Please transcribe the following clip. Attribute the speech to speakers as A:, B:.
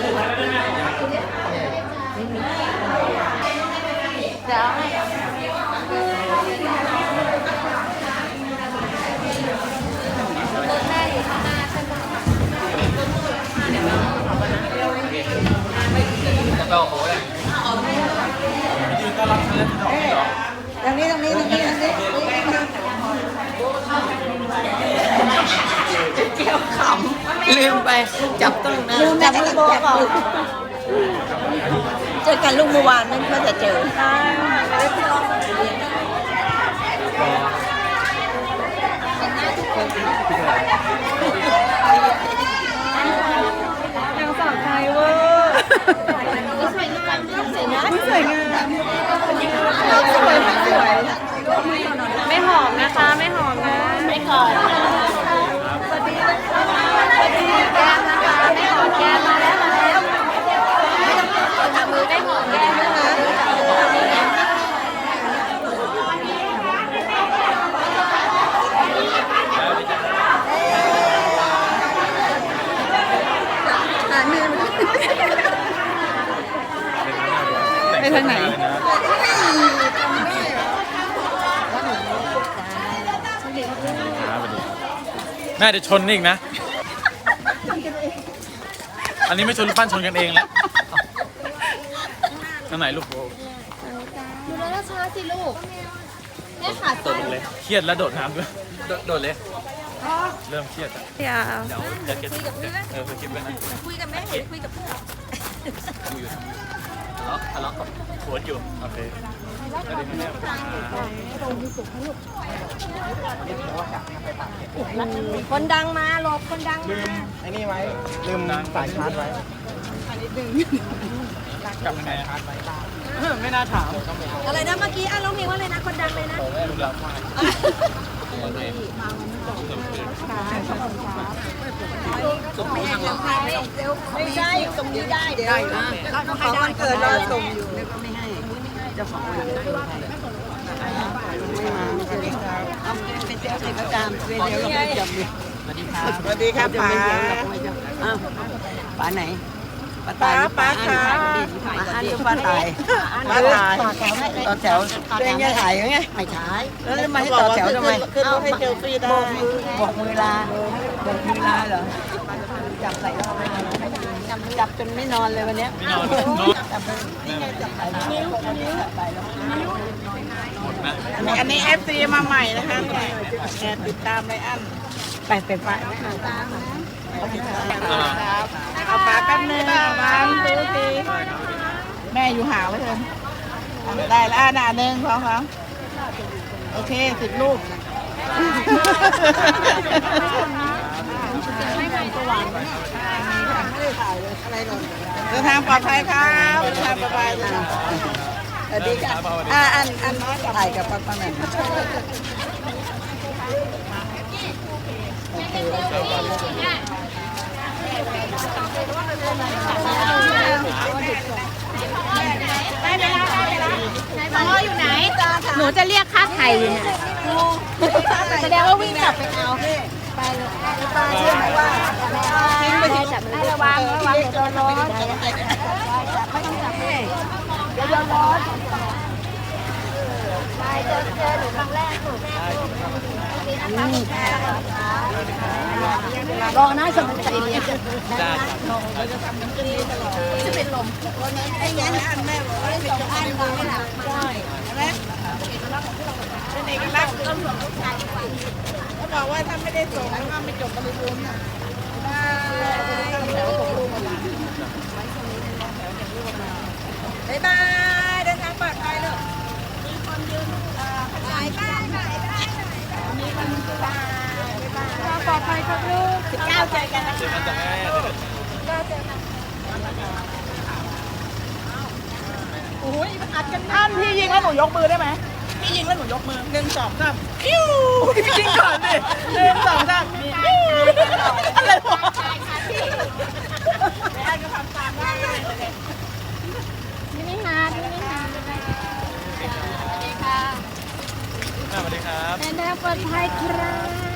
A: เดี๋ยวให้แม่อยู่ข้างหน้าใช่ไหม
B: ตรงนี้ตรงนี้ตรงนี้ตรงนี้
C: ลืมไปจับต้องนะ
B: ลืมจับลูกโบเปล่าเจอกันลูกเมื่อวานนั่นเพื่อจะเจอ
A: นางสาวไทยเวอร์สวยงามสวยงามสวยงามสวยสวยไม่หอมนะคะ ไม่หอมนะไม่ก่อนสวัสดีนะคะสวัสดีแก้มนะคะไม่หอมแก้มมาแล้วมาแล้วจับมือได้หอมแก้มนะคะ
B: ไปทางไหน
D: แม่เดี๋ยวชนนี่อีกนะ อันนี้ไม่ชนรูปปั้นชนกันเองแล้วอันไหนลูกโบ
A: ดูแล้วช้าสิลูกแม่ขา
D: โดดลงเลยเครียดแล้วโดดน้ำด้วย โดดเลย เริ่มเครียดอะ
A: อย่า
D: เดี๋ยวเดี๋ยวเก็บเออคลิปไว้นะ
B: คุยกับแม่หรือคุยกับเพื่อน
D: ดูอยู่ทะเลาะทะเลาะกับสวนอยู่โอเคแล้วเดี๋ยวแม่มา
A: คนดังมาหลบคนดังมา
E: ไอ้นี่ไว้ลืมสายชาร์จไว้
D: กลับมาไงอะ
E: ไม่น่าถาม
B: อะไรนะเมื่อกี้อะร้องเพลงว่าอะไรนะคนดังเลยนะ
D: ลูกหลานมา
B: ไม่ใช่ตรงนี้ได้เดี๋ยวได้นะของวันเกิดรอส่งอยู่ก็ไม่ให้เจ้าของวันเกิดไม่มาไม่ใช่เอาเป็นเจ้าใส่ประจำเป็นเดี๋ยวเราไม่จำเลยสวัสดีครับ
E: สวัสดีครับ
B: จะ
E: ป๋า
B: ไม่เดี๋ยวเราไม่จำอ้าวป๋าไหน ป้าตาย
E: ป๋า
B: ป้า
E: ป๋า
B: อันป้าตายป้าตายต่อแถวตัวเองจะถ่ายไงไม่ถ่ายแล้วจะมาให้ต่อแถวทำไม
E: ขึ้นรถให้เซลฟี่ได้
B: โบกมือโบกมือลาโบกมือลาเหรอจับใส่รอบไปจับจับจนไม่นอนเลยวันเนี้ย
D: ไม่นอนนอน
B: จับไปนี่ไงจับไปนิ้วนิ้วจับไปแล้ว
D: หมดนะ
E: อันนี้ FC มาใหม่นะคะเนี่ยแอบติดตามไรอัน
B: ไปไปไป
D: อ่า
E: ครับ เอาป๋าแป๊บนึงวันดูสิแม่อยู่หาไว้เถอะได้แล้วอะหน้าหนึ่งพอครับโอเคสิบลูกเดินทางปลอดภัยครับเดินทางปลอดภัยครับ
B: สวัสดีค่ะอ่าอันอันถ่ายกับป้าป้าแม่
A: หนูจะเรียกค่าไทยอยู่เนี่ยแสดงว่าวิ่งกลับไปเอาไป
B: เลยตาเชื่อไหมว่า
A: ทิ้งไปจับมือระวังระวังเดี๋ยวโดนร้อนไม่ต้องจับเลยเดี๋ยวโดนร้อนไปเจอเจอหนูครั้งแรกสุด รอนะสมุนไพรเนี่ยจะเป็นลมวันนั้นไอ้งั้นอันแม่บอกว่าเป็นจงอันวางไม่หลับได้
E: เป็นเอกลักษณ์ต้องหลวงลูกชายเขาบอกว่าถ้าไม่ได้ส่งแล้วก็ไม่จบบริบูรณ์นะบ๊ายบายเดินทางปลอดภัยเลยมีคนยืนบายบายบายบายมีคนบายบาย ปลอดภัยครับลูกสิบเก้าเจอกันนะ
D: เจอกันจ้ะ
E: โอ้ยอัดกันท่านพี่ยิงแล้วหนูยกมือได้ไหมพี่ยิงแล้วหนูยกมือหนึ่งสองสามปิ้วพี่ยิงก่อนดิหนึ่งสองสามปิ้วอะไรวะแล้วก็ทำตามได้เลย
A: มินิฮาร์ดมินิฮาร์ดสวัสดีค่ะ
D: แม่สวัสดี ครับ
A: เดินทางปลอดภัยครับ